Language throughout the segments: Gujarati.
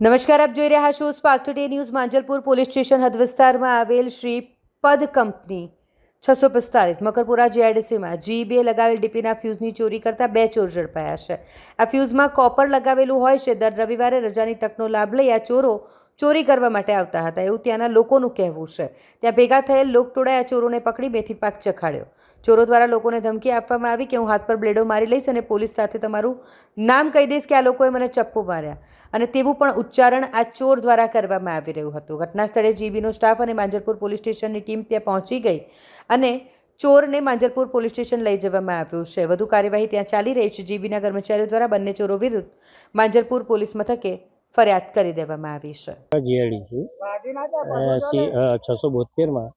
નમસ્કાર, આપ જોઈ રહ્યા છો Spark today news Manjalpur police station હદ વિસ્તારમાં આવેલ શ્રી પદ કંપની છસો પિસ્તાલીસ મકરપુરા જીઆઈડીસીમાં જી બે લગાવેલ ડીપીના ફ્યુઝની ચોરી કરતા બે ચોર ઝડપાયા છે. આ ફ્યુઝમાં કોપર લગાવેલું હોય છે. દર રવિવારે રજાની તકનો લાભ લઈ આ ચોરો ચોરી કરવા માટે આવતા હતા. એવું ત્યાંના લોકોનું કહેવું છે. ત્યાં ભેગા થયેલ લોક ટોળાએ આ ચોરોને પકડી બેથી પાક ચખાડ્યો. ચોરો દ્વારા લોકોને ધમકી આપવામાં આવી કે હું હાથ પર બ્લેડો મારી લઈશ અને પોલીસ સાથે તમારું નામ કહી દઈશ કે આ લોકોએ મને ચપ્પુ માર્યા. અને તેવું પણ ઉચ્ચારણ આ ચોર દ્વારા કરવામાં આવી રહ્યું હતું. ઘટના સ્થળે જીબીનો સ્ટાફ અને માંજલપુર પોલીસ સ્ટેશનની ટીમ ત્યાં પહોંચી ગઈ અને ચોરને માંજલપુર પોલીસ સ્ટેશન લઈ જવામાં આવ્યું છે. વધુ કાર્યવાહી ત્યાં ચાલી રહી છે. જીબીના કર્મચારીઓ દ્વારા બંને ચોરો વિરુદ્ધ માંજલપુર પોલીસ મથકે ફરિયાદ કરી દેવામાં આવી છે. જીઆઈડી છસો બોતેરમાં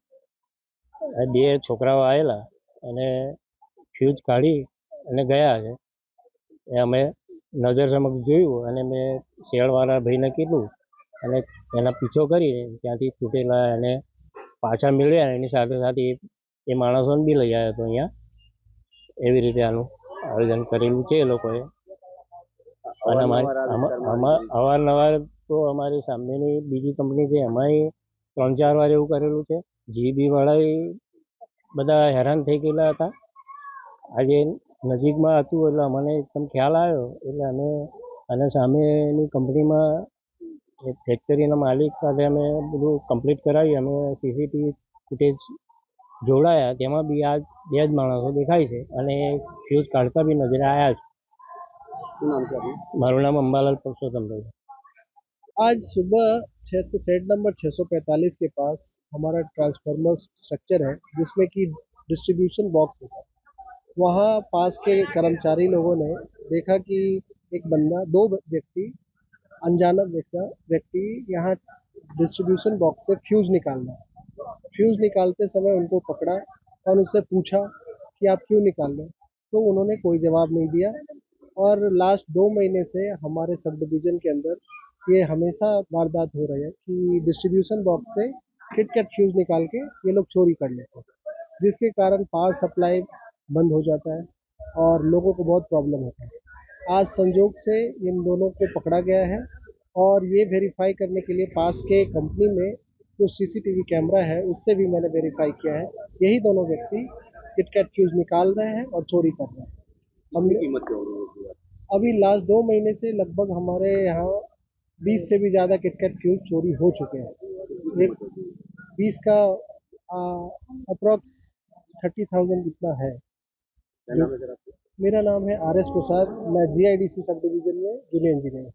બે છોકરાઓ આવેલા અને ફ્યુઝ કાઢી અને ગયા છે. એ અમે નજર સમક્ષ જોયું અને મેં શેળવાળા ભાઈને કીધું અને એના પીછો કરી ત્યાંથી તૂટેલા અને પાછા મેળવ્યા એની સાથે સાથે એ- એ માણસોને બી લઈ આવ્યો હતો અહીંયા. એવી રીતે આનું આયોજન કરેલું છે એ લોકોએ. અને અમારે અવારનવાર તો અમારી સામેની બીજી કંપની છે એમાંય ત્રણ ચાર વાર એવું કરેલું છે. જીબી વાળા બધા હેરાન થઈ ગયેલા હતા. આજે નજીકમાં હતું એટલે અમને એકદમ ખ્યાલ આવ્યો. એટલે અમે અને સામેની કંપનીમાં એક ફેક્ટરીના માલિક સાથે અમે બધું કમ્પ્લીટ કરાવી. અમે સીસીટીવી ફૂટેજ જોડાયા. તેમાં બી આ બે જ માણસો દેખાય છે અને ફ્યુઝ કાઢતા બી નજરે આવ્યા છે. नाम क्या अभी મારું નામ અંબાલાલ પુરુષોત્તમભાઈ आज सुबह छः से सेट नंबर 645 के पास हमारा ट्रांसफार्मर स्ट्रक्चर है जिसमें कि डिस्ट्रीब्यूशन बॉक्स होता है वहाँ पास के कर्मचारी लोगों ने देखा कि एक बंदा दो व्यक्ति अनजाना व्यक्ति व्यक्ति यहाँ डिस्ट्रीब्यूशन बॉक्स से फ्यूज़ निकालना फ्यूज़ निकालते समय उनको पकड़ा और उससे पूछा कि आप क्यों निकाल रहे हैं तो उन्होंने कोई जवाब नहीं दिया और लास्ट दो महीने से हमारे सब डिवीज़न के अंदर ये हमेशा वारदात हो रही है कि डिस्ट्रीब्यूशन बॉक्स से किट कैट फ्यूज़ निकाल के ये लोग चोरी कर लेते हैं, जिसके कारण पावर सप्लाई बंद हो जाता है और लोगों को बहुत प्रॉब्लम होता है। आज संजोग से इन दोनों को पकड़ा गया है और ये वेरीफाई करने के लिए पास के कंपनी में जो सीसीटीवी कैमरा है, उससे भी मैंने वेरीफाई किया है। यही दोनों व्यक्ति किट कैट फ्यूज़ निकाल रहे हैं और चोरी कर रहे हैं। हम कीमत अभी लास्ट दो महीने से लगभग हमारे यहाँ बीस से भी ज़्यादा किटकैट फ्यूज चोरी हो चुके हैं। एक बीस का अप्रॉक्स थर्टी थाउज़ेंड इतना है। मेरा नाम है आर एस प्रसाद। मैं जी I D C sub division में जूनियर इंजीनियर हूँ।